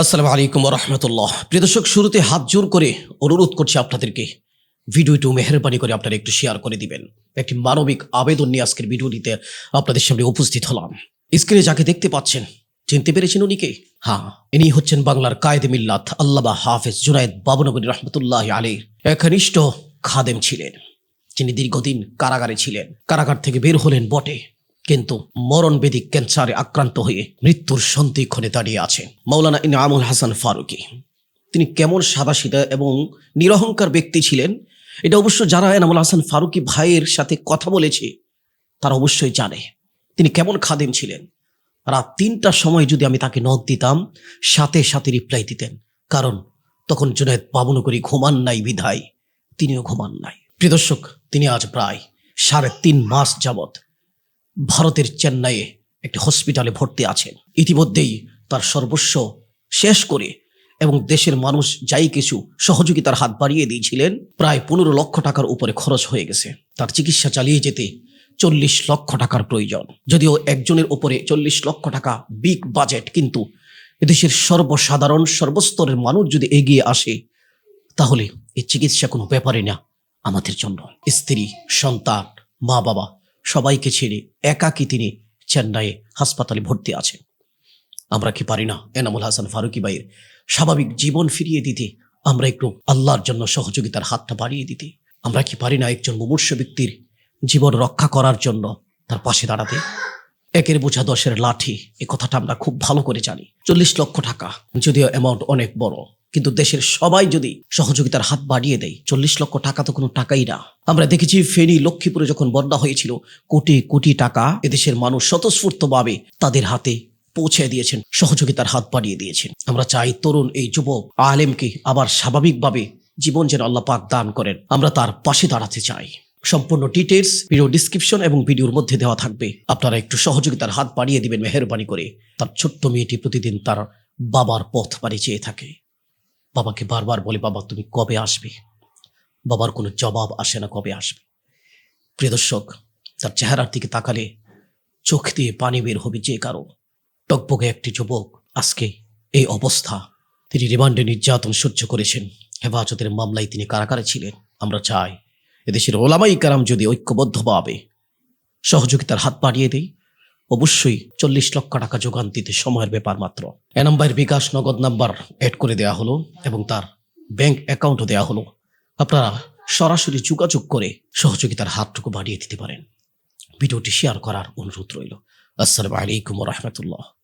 আসসালামু আলাইকুম রহমতুল্লাহ প্রিয় দর্শক, শুরুতে হাত জোর করে অনুরোধ করছি আপনাদেরকে ভিডিওটি মেহরবানি করে আপনারা একটু শেয়ার করে দিবেন। একটি মানবিক আবেদন নিয়ে আজকের ভিডিওটিতে আপনাদের সামনে উপস্থিত হলাম। স্ক্রিনে যাকে দেখতে পাচ্ছেন, চিনতে পেরেছেন উনিকে হ্যাঁ ইনি হচ্ছেন বাংলার কায়েদে মিল্লাত আল্লামা হাফেজ জুনায়দ বাবনগরী রহমতুল্লাহ আলীর একনিষ্ঠ খাদেম ছিলেন। যিনি দীর্ঘদিন কারাগারে ছিলেন। কারাগার থেকে বের হলেন বটে। কিন্তু মরণবেদিক ক্যান্সারে আক্রান্ত হয়ে মৃত্যুর সন্ধিক্ষণে দাঁড়িয়ে আছেন মৌলানা ইনামুল হাসান ফারুকি। তিনি কেমন সাদাসিধা এবং নিরহংকার ব্যক্তি ছিলেন, এটা অবশ্য যারা এনামুল হাসান ফারুকি ভাইয়ের সাথে কথা বলেছে, তারা অবশ্যই জানে। তিনি কেমন খাদেম ছিলেন? রাত তিনটার সময় যদি আমি তাকে নখ দিতাম, সাথে সাথে রিপ্লাই দিতেন, কারণ তখন জুনায়দ বাবনগরী ঘুমান নাই বিধায়, তিনিও ঘুমান নাই। প্রিয় দর্শক, তিনি আজ প্রায় সাড়ে তিন মাস যাবত ভারতের চেন্নাইয়ে একটি হসপিটালে ভর্তি আছেন। ইতিমধ্যেই তার সর্বস্ব শেষ করে এবং দেশের মানুষ যাই কিছু সহযোগিতার হাত বাড়িয়ে দিয়েছিলেন, প্রায় পনেরো লক্ষ টাকার উপরে খরচ হয়ে গেছে। তার চিকিৎসা চালিয়ে যেতে চল্লিশ লক্ষ টাকার প্রয়োজন। যদিও একজনের উপরে চল্লিশ লক্ষ টাকা বিগ বাজেট কিন্তু এদেশের সর্বসাধারণ, সর্বস্তরের মানুষ যদি এগিয়ে আসে, তাহলে এই চিকিৎসা কোনো ব্যাপারে না আমাদের জন্য। স্ত্রী, সন্তান মা বাবা সবাইকে ছেড়ে একাকী তিনি চেন্নাইয়ে হাসপাতালে ভর্তি আছেন। আমরা কি পারি না, এনামুল হাসান ফারুকি ভাইয়ের স্বাভাবিক জীবন ফিরিয়ে দিতে? আমরা একটু আল্লাহর জন্য সহযোগিতার হাতটা বাড়িয়ে দিতে। আমরা কি পারি না একজন মুমূর্ষ ব্যক্তির জীবন রক্ষা করার জন্য তার পাশে দাঁড়াতে? একের বোঝা দশের লাঠি, এ কথাটা আমরা খুব ভালো করে জানি। চল্লিশ লক্ষ টাকা, যদিও অ্যামাউন্ট অনেক বড়। কিন্তু দেশের সবাই যদি সহযোগিতার হাত বাড়িয়ে দেয়, চল্লিশ লক্ষ টাকা তো কোনো টাকাই না। আমরা দেখেছি ফেনী, লক্ষ্মীপুরে যখন বন্যা হয়েছিল, কোটি কোটি টাকা এদেশের মানুষ স্বতঃস্ফূর্তভাবে তাদের হাতে পৌঁছে দিয়েছেন, সহযোগিতার হাত বাড়িয়ে দিয়েছেন। আমরা চাই তরুণ এই যুবক আলেমকে আবার স্বাভাবিকভাবে জীবন যেন আল্লাহ পাক দান করেন। আমরা তার পাশে দাঁড়াতে চাই। সম্পূর্ণ ডিটেলস ভিডিও ডিসক্রিপশন এবং ভিডিওর মধ্যে দেওয়া থাকবে। আপনারা একটু সহযোগিতার হাত বাড়িয়ে দিবেন, মেহরবানি করে। তার ছোট্ট মেয়েটি প্রতিদিন তার বাবার পথ বাড়ি চেয়ে থাকে। বাবাকে বারবার বলে, বাবা, তুমি কবে আসবে? বাবার কোনো জবাব আসে না কবে আসবে। প্রিয় দর্শক, তার চেহারার দিকে তাকালে চোখ দিয়ে পানি বের হবে যে কারও। টকবগে একটি যুবক আজকে এই অবস্থা। তিনি রিমান্ডে নির্যাতন সহ্য করেছেন। হেফাজতের মামলায় তিনি কারাগারে ছিলেন। আমরা চাই এদেশের ওলামাই কারাম যদি ঐক্যবদ্ধভাবে সহযোগিতার হাত বাড়িয়ে দেয় অবশ্যই চল্লিশ লক্ষ টাকা যোগান দিতে সময়ের ব্যাপার মাত্র। এ নম্বরের বিকাশ নগদ নাম্বার অ্যাড করে দেওয়া হলো এবং তার ব্যাংক অ্যাকাউন্টও দেওয়া হলো। আপনারা সরাসরি যোগাযোগ করে সহযোগিতার হাতটুকু বাড়িয়ে দিতে পারেন। ভিডিওটি শেয়ার করার অনুরোধ রইল। আসসালামু আলাইকুম রহমতুল্লাহ।